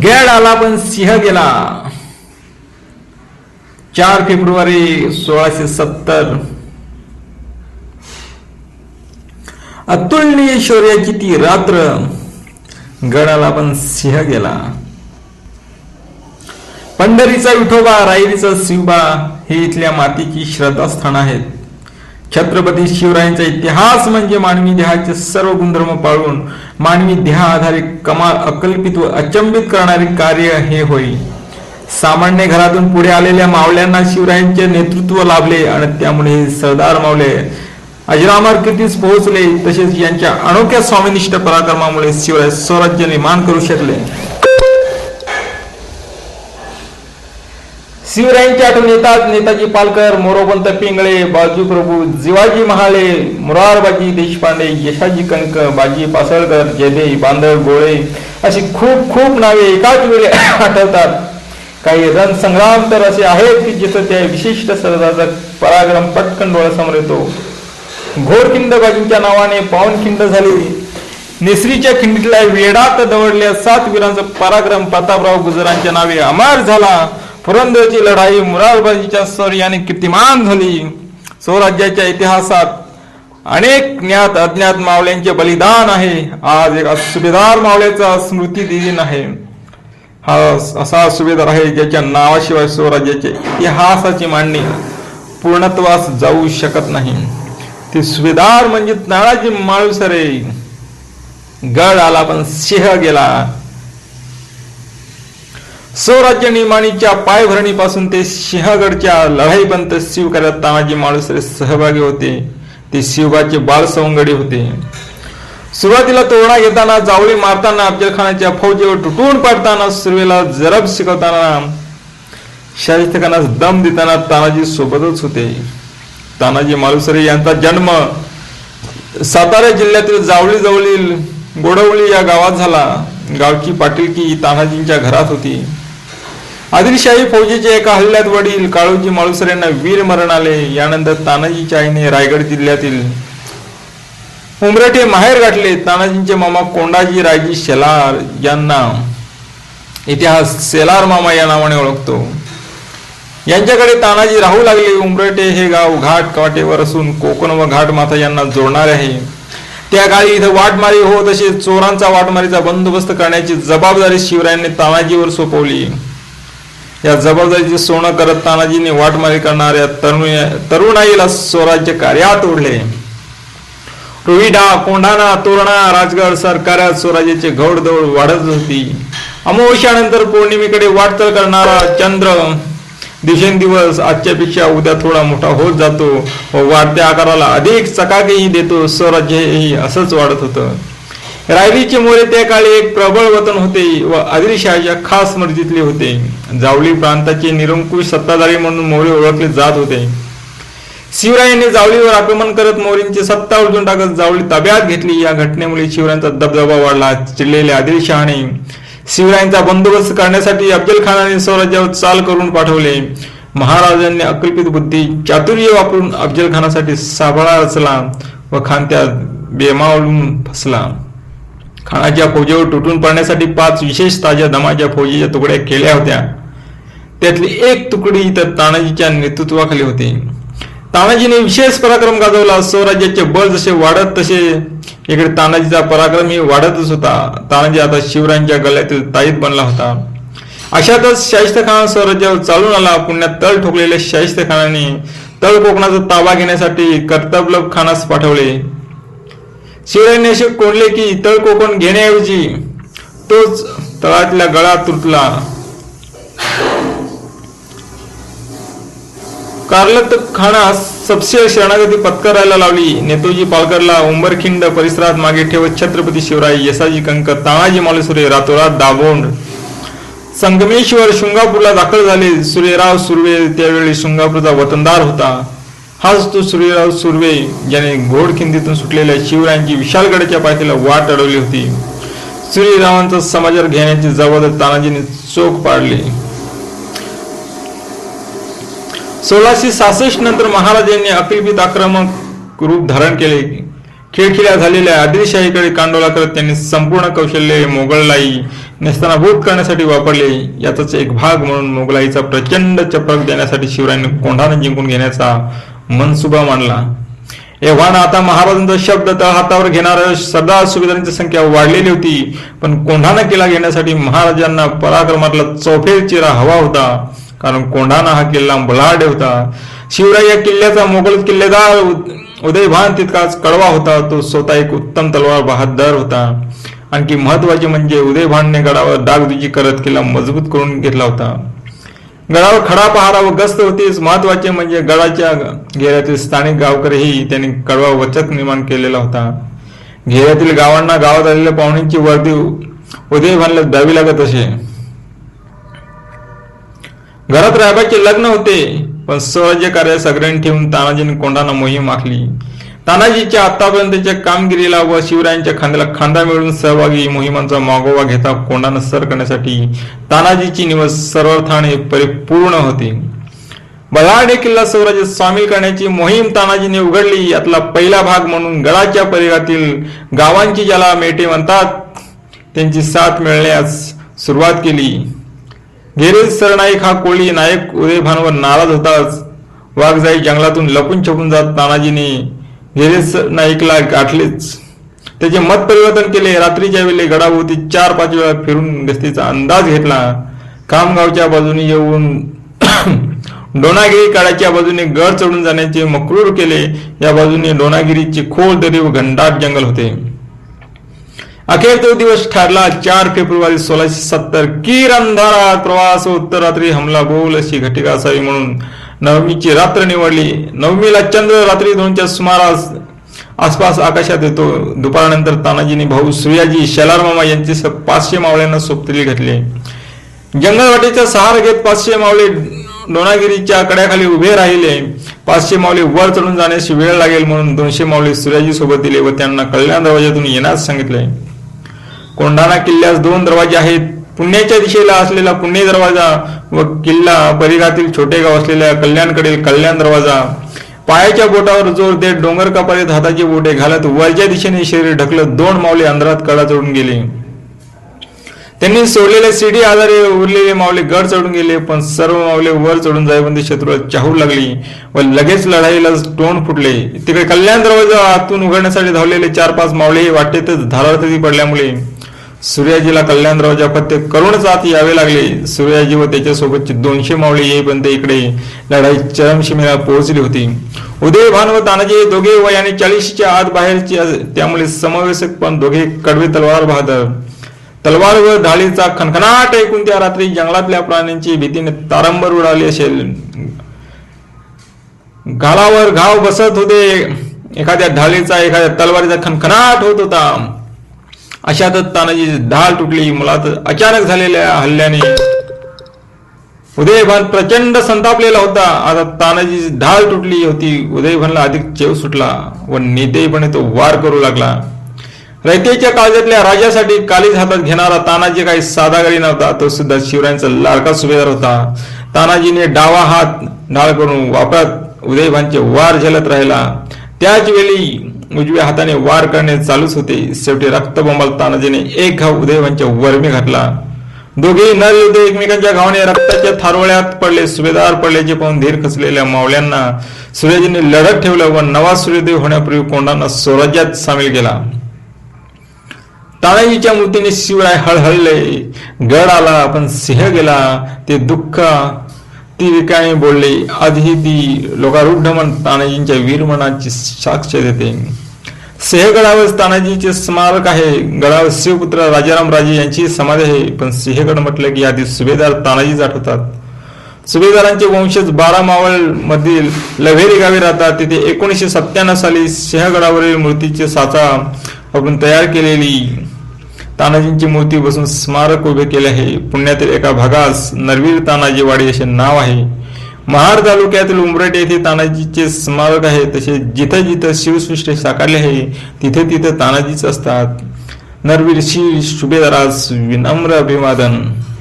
God आला पण सिंह गेला. चार फेब्रुवारी सोळाशे सत्तर. अतुलनीय शौर्याची ती रात्र गडाला पण सिंह गेला. पंढरीचा विठोबा रायरीचा शिवबा हे इथल्या मातीची श्रद्धास्थान आहेत. छत्रपती शिवरायांचा इतिहास म्हणजे मानवी देहाचे सर्व गुणधर्म पाळून मानवी देहा आधारित कमाल अकल्पित व अचंबित करणारे कार्य हे होय. सामान्य घरातून पुढे आलेल्या मावळ्यांना शिवरायांचे नेतृत्व लाभले आणि त्यामुळे सरदार मावळे अजरामर कीर्तीस पोहोचले तसेच यांच्या अनोख्या स्वामिनिष्ठ पराक्रमामुळे शिवराय स्वराज्य निर्माण करू शकले. शिवरायांची आठवण येतात. नेताजी पालकर मोरोपंत पिंगळे बाजू प्रभू जिवाजी महाले मुरारबाजी देशपांडे यशाजी कणक बाजी पासळकर जयदे बांदळ गोळे अशी खूप खूप नावे एकाच वेळी आठवतात. काही रणसंग्राम तर असे आहेत की जिथं त्या विशिष्ट सरदाचा पराक्रम पटकन डोळ्यासमोर येतो. घोरखिंड बाजींच्या नावाने पावनखिंड झाली. नेसरीच्या खिंडीतल्या वेडात दवडल्या सात वीरांचा पराक्रम प्रतापराव गुजरांच्या नावे अमर झाला. पुरंदरची लढाई मुरारबाजीच्या शौर्याने कीर्तिमान झाली. स्वराज्याच्या इतिहासात अनेक ज्ञात अज्ञात मावळ्यांचे बलिदान आहे. आज एक सुभेदार मावळ्याचा स्मृती दिन आहे. हा असा सुभेदार आहे ज्याच्या नावाशिवाय स्वराज्याचे इतिहासाची मांडणी पूर्णत्वास जाऊ शकत नाही. ते सुभेदार म्हणजे नाळाची माळूसरे. गड आला पण सिंह गेला. स्वराज्य निर्माणीच्या पायभरणीपासून ते सिंहगडच्या लढाईपर्यंत शिवकार्यात तानाजी माळुसरे सहभागी होते. ते शिवबाचे बालसवंगडी होते. सुरुवातीला तोरणा घेताना जावळी मारताना अफजलखानाच्या फौजेवर तुटून पडताना सुरवेला जरब शिकवताना शाहिस्तेखाना दम देताना तानाजी सोबतच होते. तानाजी मालुसरे यांचा जन्म सातारा जिल्ह्यातील जावळी जवळील गोडवली या गावात झाला. गावची पाटीलकी तानाजींच्या घरात होती. आदिलशाही फौजेच्या एका हल्ल्यात वडील काळोजी माळुसर यांना वीर मरण आले यानंतर तानाजीच्या आईने रायगड जिल्ह्यातील उमरठे माहेर गाठले. तानाजींचे मामा कोंडाजी रायजी शेलार यांना इतिहास सेलार मामा या नावाने ओळखतो. यांच्याकडे तानाजी राहू लागले. उमरटे हे गाव घाट काटेवर असून कोकण व घाट माथा यांना जोडणारे आहे. त्या काळी इथं वाटमारी होत तसेच चोरांचा वाटमारीचा बंदोबस्त करण्याची जबाबदारी शिवरायांनी तानाजीवर सोपवली. या जबरदस्ती सोनं करत तानाजीने वाटमारी करणाऱ्या तरुण तरुणाईला स्वराज्य कार्यात ओढले. रोहिडा कोंढाणा तोरणा राजगड सरकारात स्वराज्याचे घौडदौड वाढत होती. अमावश्यानंतर पौर्णिमेकडे वाटचाल करणारा चंद्र दिवसेंदिवस आजच्यापेक्षा उद्या थोडा मोठा होत जातो व वाढत्या आकाराला अधिक चकाकीही देतो स्वराज्यही असंच वाढत होतं. रायरीचे मोरे त्या काळी एक प्रबळ वतन होते व आदिलशहाच्या खास मर्जीतले होते. जावली प्रांताचे निरंकुश सत्ताधारी म्हणून मोरे ओळखले जात होते. शिवरायांनी जावळीवर आक्रमण करत मोरींची सत्ता उलटून टाकत जावळी ताब्यात घेतली. या घटनेमुळे शिवरायांचा दबदबा वाढला. चिडलेल्या आदिलशहाने शिवरायांचा बंदोबस्त करण्यासाठी अफजल खानाने स्वराज्यावर चाल करून पाठवले. महाराजांनी अकल्पित बुद्धी चातुर्य वापरून अफजल खानासाठी साबळा रचला व खान त्या बेमावलून फसला. खानाच्या फौजेवर तुटून पडण्यासाठी पाच विशेष ताज्या दमाच्या फौजेच्या तुकड्या केल्या होत्या. त्यातली एक तुकडी इथं तानाजीच्या नेतृत्वाखाली होती. तानाजीने विशेष पराक्रम गाजवला स्वराज्याचे बळ जसे वाढत तसे इकडे तानाजीचा पराक्रमही वाढतच होता. तानाजी आता शिवरायांच्या गळ्यातील ताईत बनला होता. अशातच शाहिस्त खान स्वराज्यावर चालून आला. पुण्यात तळ ठोकलेल्या शाहिस्त खानाने तळ कोकणाचा ताबा घेण्यासाठी कर्तबलब खानास पाठवले. शिवरायांनी असे कोणले की तळ कोकण घेण्याऐवजी तोच तळातल्या गळा तुटला. कार्लत खानास सबसे शरणागती पत्करायला लावली. नेतोजी पालकरला उंबरखिंड परिसरात मागे ठेवत छत्रपती शिवराय यसाजी कंक तानाजी मालेसुरे रातोरात दाभोंड संगमेश्वर शृंगापूरला दाखल झाले. सूर्यराव सुर्वे त्यावेळी शृंगापूरचा वतनदार होता. हाच तो सूर्यराव सुर्वे ज्याने घोडखिंडीतून सुटलेल्या शिवरायांची विशालगडाच्या पायथ्याला वाट अडवली होती. सूर्यरावांचा समाचार घेण्याची जबाबदारी तानाजीने चोख पाडली. सोळाशे सहासष्ट नंतर महाराजांनी अकल्पित आक्रमक रूप धारण केले. खिळखिळ्या झालेल्या आदिलशाहीकडे कांडोला करत त्यांनी संपूर्ण कौशल्य मोगललाई नेस्तनाभूत करण्यासाठी वापरले. याचाच एक भाग म्हणून मोगलाईचा प्रचंड चपराक देण्यासाठी शिवरायांनी कोंढाने जिंकून घेण्याचा मनसुबा मांडला. एव्हाना आता महाराजांचा शब्द तळ हातावर घेणाऱ्या सरदार सुभेदारांची संख्या वाढलेली होती पण कोंढाणा किल्ला घेण्यासाठी महाराजांना पराक्रमातला चौफेर चिरा हवा होता. कारण कोंढाणा हा किल्ला बलाढ्य होता. शिवराय या किल्ल्याचा मोगल किल्लेदार उद- उदयभान तितकाच कडवा होता. तो स्वतः एक उत्तम तलवार बहादर होता. आणखी महत्त्वाचे म्हणजे उदयभानने गडावर डागदुजी करत किल्ला मजबूत करून घेतला होता. गडावर खडा पहारा व गस्त होतीच. महत्त्वाचे म्हणजे गडाच्या घेऱ्यातील स्थानिक गावकरीही त्यांनी कडवा वचक निर्माण केलेला होता. घेऱ्यातील गावांना गावात आलेल्या पाहुण्यांची वर्दी उदयभानला द्यावी लागत असे. घरात रायबाचे लग्न होते पण स्वराज्य कार्य सगळ्यांनी ठेवून तानाजीने कोंडाना मोहीम आखली. तानाजीच्या आतापर्यंतच्या कामगिरीला व शिवरायांच्या खांद्याला खांदा मिळून सहभागी मोहिमांचा मागोवा घेता कोंडानं सर करण्यासाठी तानाजीची निवड सर्वार्थाने परिपूर्ण होती. बलाडे किल्ला स्वराज्य सामील करण्याची मोहीम तानाजीने उघडली यातला पहिला भाग म्हणून गडाच्या परिघातील गावांची ज्याला मेटे म्हणतात त्यांची साथ मिळण्यास सुरुवात केली. गिरीश सरनाईक हा कोळी नायक उदयभानवर नाराज होताच. वाघजाई जंगलातून लपून छपून जात तानाजीने गिरीश नाईकला गाठलेच. त्याचे मत परिवर्तन केले. रात्रीच्या वेळी गडाभोवती चार पाच वेळा फिरून गस्तीचा अंदाज घेतला. खामगावच्या बाजूने येऊन डोनागिरी काळाच्या बाजूने गड चढून जाण्याचे मक्रूर केले. या बाजूने डोनागिरीचे खोल दरी व घंटाट जंगल होते. अखेर तो दिवस ठरला चार फेब्रुवारी सोळाशे सत्तर. कीर अंधारात प्रवास उत्तर रात्री हमला बोल अशी घटिका असावी म्हणून नवमीची रात्र निवडली. नवमीला चंद्र रात्री दोनच्या सुमारास आसपास आकाशात येतो. दुपारनंतर तानाजीने भाऊ सूर्याजी शेलार मामा यांचे पाचशे मावळ्यांना सोपतली घातले. जंगलवाटेचा सहारा घेत पाचशे मावळे डोनागिरीच्या कड्याखाली उभे राहिले. पाचशे मावळे वर चढून जाण्यास वेळ लागेल म्हणून दोनशे मावळे सूर्याजी सोबत दिले व त्यांना कल्याण दरवाज्यातून येण्यास सांगितले. कोंढाणा किल्ल्यास दोन दरवाजे आहेत. पुण्याच्या दिशेला असलेला पुणे दरवाजा व किल्ला परिघातील छोटे गाव असलेल्या कल्याणकडील कल्याण दरवाजा. पायाच्या बोटावर जोर देत डोंगर कपारीत हाताचे बोटे घालत वरच्या दिशेने शरीर ढकलत दोन मावले अंधारात कडा चढून गेले. त्यांनी सोडलेले सीडी आधारे उरलेले मावले गड चढून गेले पण सर्व मावले वर चढून जाईबंदी शत्रूला चाहू लागली व लगेच लढाईला तोंड फुटले. तिकडे कल्याण दरवाजा आतून उघडण्यासाठी धावलेले चार पाच मावले वाटेतच धारार्थी पडल्यामुळे सूर्याजीला कल्याणरावच्या पत्ते करूनच आत यावे लागले. सूर्याजी व त्याच्यासोबतचे दोनशे मावळे येईपर्यंत इकडे लढाई चरमसीमेला पोहोचली होती. उदय भान व तानाजी दोघे वयाने चाळीसच्या आत बाहेरची त्यामुळे समवेसक पण दोघे कडवे तलवार बहादर. तलवार व ढाळीचा खणखणाट ऐकून त्या रात्री जंगलातल्या प्राण्यांची भीतीने तारंबर उडाली असेल. घालावर घाव बसत होते. एखाद्या ढालीचा एखाद्या तलवारीचा खणखणाट होत होता. अशातच तानाजी ढाल तुटली. मुलात अचानक झालेल्या हल्ल्याने उदयभान प्रचंड संतापलेला होता. आता तानाजी ढाल तुटली होती. उदयभानला अधिक चेव सुटला व निदेपणे तो वार करू लागला. रयतेच्या काळजातल्या राजासाठी कालीज हातात घेणारा तानाजी काही साधा साधागारी नव्हता. तो सुद्धा शिवरायांचा लाडका सुभेदार होता. तानाजीने डावा हात ढाळ करून वापरात उदयभानचे वार झेलत राहिला. त्याच वेळी उजव्या हाताने वार करणे चालूच होते. शेवटी रक्तबंबाल तानाजीने एक घाव उदयवांच्या वर्मी घातला. दोघेही नर योद्धे एकमेकांच्या घावाने रक्ताच्या थारोळ्यात पडले. सुभेदार पडल्याचे पाहून धीर खचलेल्या मावळ्यांना सूर्याजीने लढत ठेवलं व नवा सूर्योदय होण्यापूर्वी कोंडांना स्वराज्यात सामील केला. तानाजीच्या मूर्तीने शिवराय हळहळले. गड आला पण सिंह गेला. ते दुःख ती रिकामी बोलले. आधी ती लोकारुढ मन तानाजींच्या वीरमनाची साक्ष देते. सिंहगडावर तानाजीचे स्मारक आहे. गडावर शिवपुत्र राजाराम राजे यांची समाधी आहे. पण सिंहगड म्हटलं की आधी सुभेदार तानाजीच आठवतात. सुभेदारांचे वंशज बारा मावळ मधील लव्हेरी गावी राहतात. तिथे एकोणीसशे सत्त्याण्णव साली सिंहगडावरील मूर्तीचे साचा आपण तयार केलेली तानाजींची मूर्ती बसून स्मारक उभे केले आहे. पुण्यातील एका भागास नरवीर तानाजी वाडी असे नाव आहे. महाड तालुक्यातील उमरट येथे तानाजीचे स्मारक आहे. तसे जिथं जिथं शिवसृष्टी साकारले आहे तिथे तिथे तानाजीच असतात. नरवीर श्री सुभेदारास विनम्र अभिवादन.